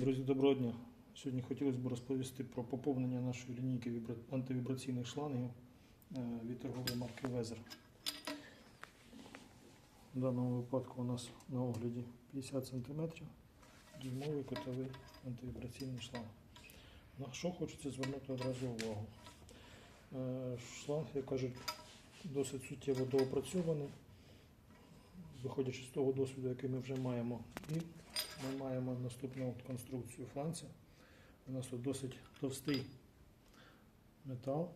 Друзі, доброго дня. Сьогодні хотілося б розповісти про поповнення нашої лінійки антивібраційних шлангів е, від торгової марки Везер. В даному випадку у нас на огляді 50 см дюймовий котовий антивібраційний шланг. На що хочеться звернути одразу увагу. Е, Шланг, як кажуть, досить суттєво доопрацьований, виходячи з того досвіду, який ми вже маємо. І ми маємо наступну конструкцію фланця. У нас тут досить товстий метал.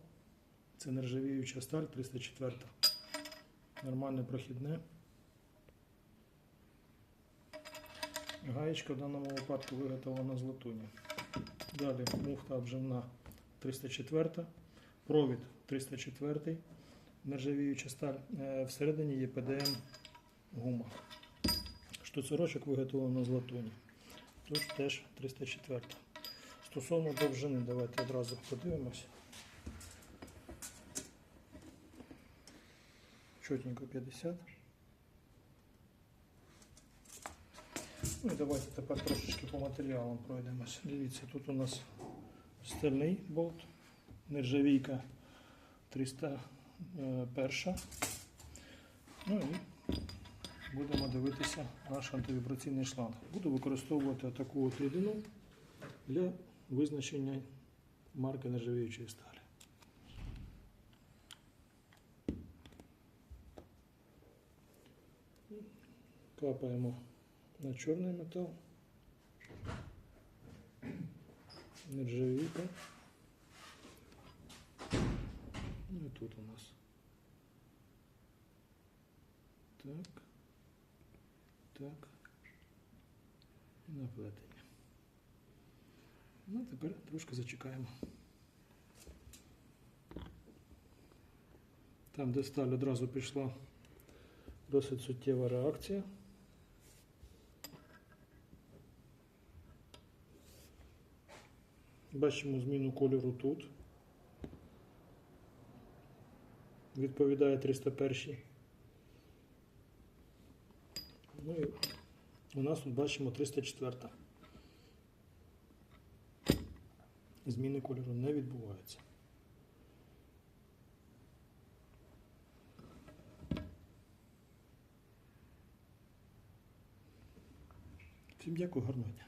Це нержавіюча сталь 304. Нормальне прохідне. Гаєчка в даному випадку виготовлена з латуні. Далі муфта обживна 304, провід 304, нержавіюча сталь. Е, Всередині є ПДМ гума. Штуцерочок виготовлено з латуні. Тут теж 304. Стосовно довжини, давайте одразу подивимось. Чотенько 50. Ну і давайте тепер трошечки по матеріалам пройдемось. Дивіться, тут у нас стальний болт, нержавійка 301. Ну і будемо дивитися наш антивібраційний шланг. Буду використовувати таку от рідину для визначення марки нержавіючої сталі. Капаємо на чорний метал. Нержавійка. Ну і тут у нас. Так. Так. І на плетення. Ну, тепер трошки зачекаємо. Там, де сталь одразу пішла досить суттєва реакція. Бачимо зміну кольору тут. Відповідає 301. Ну і у нас тут бачимо 304. Зміни кольору не відбуваються. Всім дякую, гарного дня.